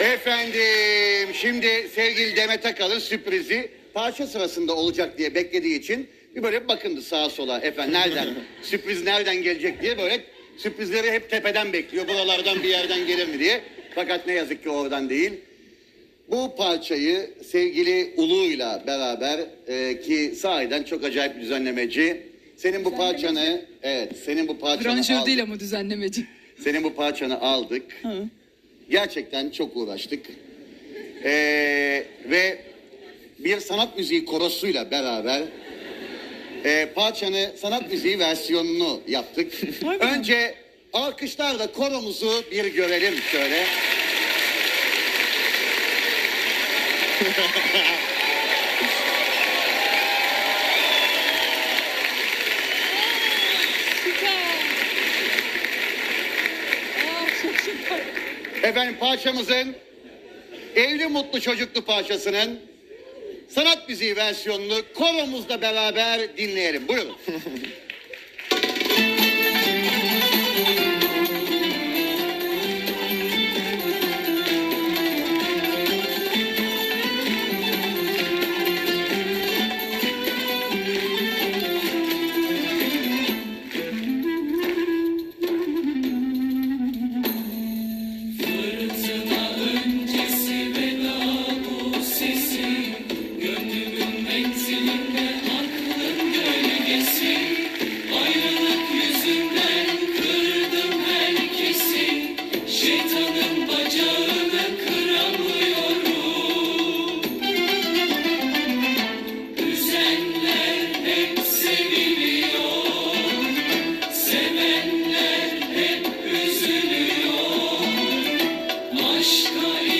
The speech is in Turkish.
Efendim şimdi sevgili Demet Akalın sürprizi parça sırasında olacak diye beklediği için bir böyle bakındı sağa sola efendim nereden sürpriz nereden gelecek diye böyle sürprizleri hep tepeden bekliyor buralardan bir yerden gelir mi diye fakat ne yazık ki oradan değil. Bu parçayı sevgili Ulu'yla beraber e, ki sahiden çok acayip bir düzenlemeci. Senin bu parçanı evet senin bu parçanı Aranjör aldık. değil ama düzenlemeci. Senin bu parçanı aldık. Hı. Gerçekten çok uğraştık. Ee, ve bir sanat müziği korosuyla beraber e, parçanı sanat müziği versiyonunu yaptık. Önce alkışlarla koromuzu bir görelim şöyle. Süper. Aa, çok süper. Efendim parçamızın Evli Mutlu Çocuklu parçasının sanat müziği versiyonunu koromuzla beraber dinleyelim. Buyurun. aşkı